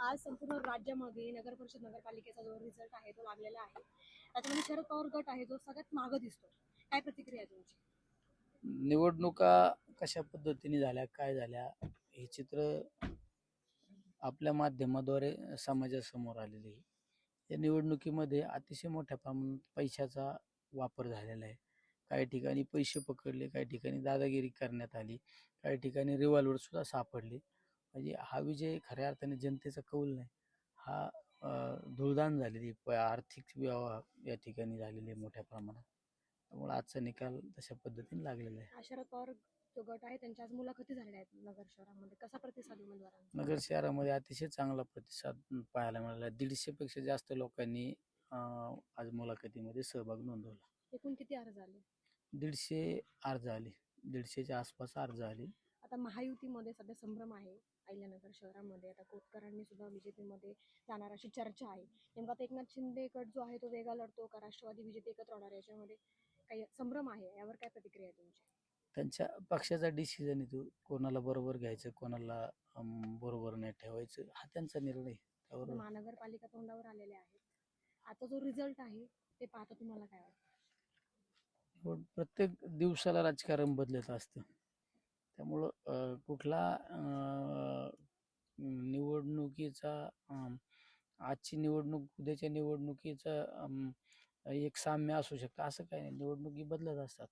आज संपूर्ण राज्यामध्ये नगर परिषद नगरपालिकेचा जो रिझल्ट आहे तो लागलेला आहे. त्याच्यामध्ये शरद पवार गट आहे जो सगळ्यात मागं दिसतो काय प्रतिक्रिया आहे तुमची? निवडणुका कशा पद्धतीने झाल्या काय झाल्या हे चित्र आपल्या माध्यमाद्वारे समाजासमोर आलेले आहे. या निवडणुकीमध्ये अतिशय मोठ्या प्रमाणात पैशाचा वापर झालेला आहे. काही ठिकाणी पैसे पकडले काही ठिकाणी दादागिरी करण्यात आली काही ठिकाणी रिव्हॉल्वर सुद्धा सापडले. म्हणजे हा विजय खऱ्या अर्थाने जनतेचा कौल नाही. हा धुळदान झालेली आर्थिक व्यवहार या ठिकाणी झालेले मोठ्या प्रमाणात. त्यामुळे आजचा निकाल तशा पद्धतीने लागलेला आहे. शरद पवार जो गट आहे त्यांच्या आज मुलाखती झालेल्या आहेत नगर शहरामध्ये. कसा प्रतिसाद उमेदवारांचा? नगर शहरामध्ये अतिशय चांगला प्रतिसाद पाहायला मिळाला. दीडशे पेक्षा जास्त लोकांनी आज मुलाखतीमध्ये सहभाग नोंदवला. एकूण किती अर्ज आले? दीडशे अर्ज आले. दीडशेच्या आसपास अर्ज आले. आता महायुतीमध्ये सध्या संभ्रम आहे अहिल्यानगर शहरामध्ये. आता कोतकरांनी सुद्धा बीजेपीमध्ये जाणार अशी चर्चा आहे. नेमका आता एकनाथ शिंदे गट जो आहे तो वेगळा लढतो का? राष्ट्रवादी बीजेपी एकत्र होणार याच्यामध्ये काही संभ्रम आहे? यावर काय प्रतिक्रिया आहे तुमची? त्यांच्या पक्षाचा डिसिजन येतो कोणाला बरोबर घ्यायचं कोणाला बरोबर नाही ठेवायचं हा त्यांचा निर्णय त्यावर महानगरपालिका तोंडावर आलेले आहेत. आता जो रिझल्ट आहे ते पाहता तुम्हाला काय वाटतं? प्रत्येक दिवसाला राजकारण बदलत असतं. त्यामुळं कुठला निवडणुकीचा आजची निवडणूक उद्याच्या निवडणुकीचा एक साम्य असू शकतं. असं काही नाही. निवडणुकी बदलत असतात.